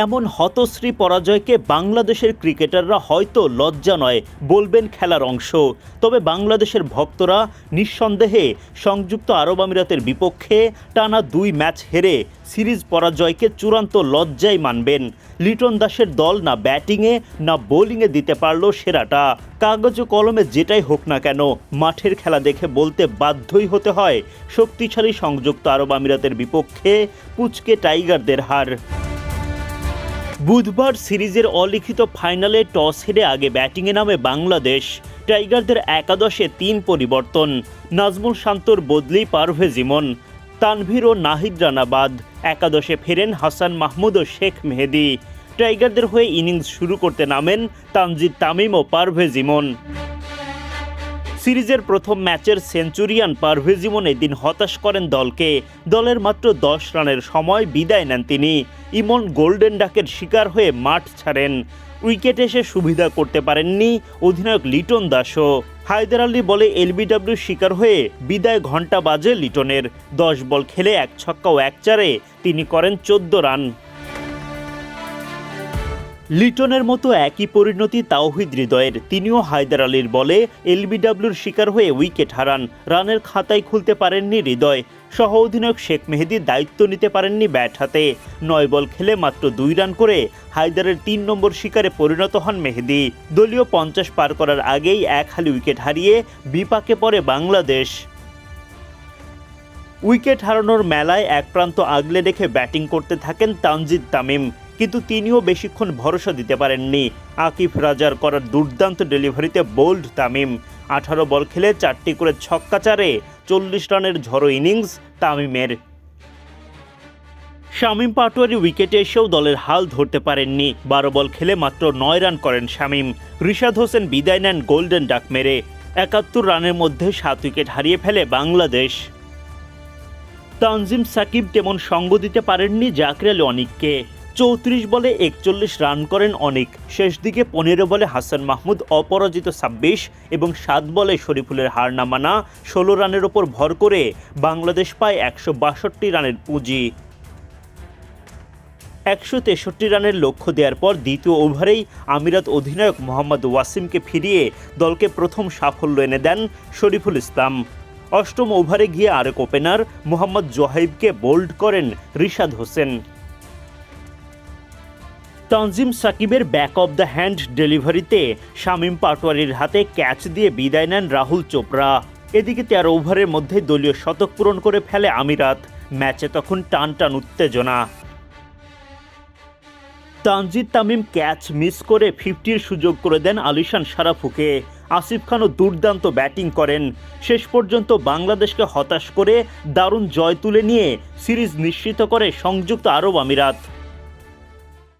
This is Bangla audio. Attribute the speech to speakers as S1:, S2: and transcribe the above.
S1: এমন হতশ্রী পরাজয়কে বাংলাদেশের ক্রিকেটাররা হয়তো লজ্জা নয়, বলবেন খেলার অংশ। তবে বাংলাদেশের ভক্তরা নিঃসন্দেহে সংযুক্ত আরব আমিরাতের বিপক্ষে টানা দুই ম্যাচ হেরে সিরিজ পরাজয়কে চূড়ান্ত লজ্জাই মানবেন। লিটন দাসের দল না ব্যাটিংয়ে, না বোলিংয়ে দিতে পারল সেরাটা। কাগজ ও কলমে যেটাই হোক না কেন, মাঠের খেলা দেখে বলতে বাধ্যই হতে হয় শক্তিশালী সংযুক্ত আরব আমিরাতের বিপক্ষে পুচকে টাইগারদের হার। বুধবার সিরিজের অলিখিত ফাইনালে টস হেরে আগে ব্যাটিংয়ে নামে বাংলাদেশ। টাইগারদের একাদশে তিন পরিবর্তন। নাজমুল শান্তর বদলি পারভেজ ইমন। তানভীর ও নাহিদ রানাবাদ। একাদশে ফেরেন হাসান মাহমুদ ও শেখ মেহেদি। টাইগারদের হয়ে ইনিংস শুরু করতে নামেন তানজিদ তামিম ও পারভেজ ইমন। সিরিজের প্রথম ম্যাচের সেঞ্চুরিয়ান পারভেজ ইমন এদিন হতাশ করেন দলকে। দলের মাত্র দশ রানের সময় বিদায় নেন তিনি। ইমন গোল্ডেন ডাকের শিকার হয়ে মাঠ ছাড়েন। উইকেট এসে সুবিধা করতে পারেননি অধিনায়ক লিটন দাসও। হায়দার আলী বলে এলবিডব্লিউ শিকার হয়ে বিদায় ঘণ্টা বাজে লিটনের। দশ বল খেলে এক ছক্কা ও এক চারে তিনি করেন চোদ্দ রান। লিটনের মতো একই পরিণতি তাওহিদ হৃদয়ের তিনিও হায়দার আলীর বলে এলবিডব্লিউর শিকার হয়ে উইকেট হারান। রানের খাতায় খুলতে পারেননি হৃদয়। সহ অধিনায়ক শেখ মেহেদি দায়িত্ব নিতে পারেননি ব্যাট হাতে। নয় বল খেলে মাত্র দুই রান করে হায়দারের তিন নম্বর শিকারে পরিণত হন মেহেদি। দলীয় পঞ্চাশ পার করার আগেই এক হালি উইকেট হারিয়ে বিপাকে পড়ে বাংলাদেশ। উইকেট হারানোর মেলায় এক প্রান্ত আগলে রেখে ব্যাটিং করতে থাকেন তানজিদ তামিম। কিন্তু তিনিও বেশিক্ষণ ভরসা দিতে পারেননি। আকিফ রাজার করার দুর্দান্ত ডেলিভারিতে বোল্ড তামিম। আঠারো বল খেলে চারটি করে ছক্কা চারে চল্লিশ রানের ঝড়ো ইনিংস তামিমের। শামীম পাটোয়ারি উইকেটে এসেও দলের হাল ধরতে পারেননি। বারো বল খেলে মাত্র নয় রান করেন শামীম। রিশাদ হোসেন বিদায় নেন গোল্ডেন ডাক মেরে। একাত্তর রানের মধ্যে সাত উইকেট হারিয়ে ফেলে বাংলাদেশ। তানজিম সাকিব তেমন সঙ্গ দিতে পারেননি জাকির আলী অনিককে চৌত্রিশ বলে একচল্লিশ রান করেন অনেক। শেষ দিকে পনেরো বলে হাসান মাহমুদ, অপরাজিত ছাব্বিশ এবং সাত বলে শরীফুলের হার নামানা ষোলো রানের ওপর ভর করে বাংলাদেশ পায় একশো বাষট্টি রানের পুঁজি। একশো তেষট্টি রানের লক্ষ্য দেওয়ার পর দ্বিতীয় ওভারেই আমিরাত অধিনায়ক মোহাম্মদ ওয়াসিমকে ফিরিয়ে দলকে প্রথম সাফল্য এনে দেন শরীফুল ইসলাম। অষ্টম ওভারে গিয়ে আরেক ওপেনার মোহাম্মদ জোহাইবকে বোল্ড করেন রিশাদ হোসেন। তানজিম সাকিবের ব্যাক অব দ্য হ্যান্ড ডেলিভারিতে শামীম পাটোয়ারির হাতে ক্যাচ দিয়ে বিদায় নেন রাহুল চোপড়া। এদিকে তেরো ওভারের মধ্যে দলীয় শতক পূরণ করে ফেলে আমিরাত। ম্যাচে তখন টান টান উত্তেজনা। তানজিদ তামিম ক্যাচ মিস করে ফিফটির সুযোগ করে দেন আলিশান সারাফুকে। আসিফ খানও দুর্দান্ত ব্যাটিং করেন। শেষ পর্যন্ত বাংলাদেশকে হতাশ করে দারুণ জয় তুলে নিয়ে সিরিজ নিশ্চিত করে সংযুক্ত আরব আমিরাত।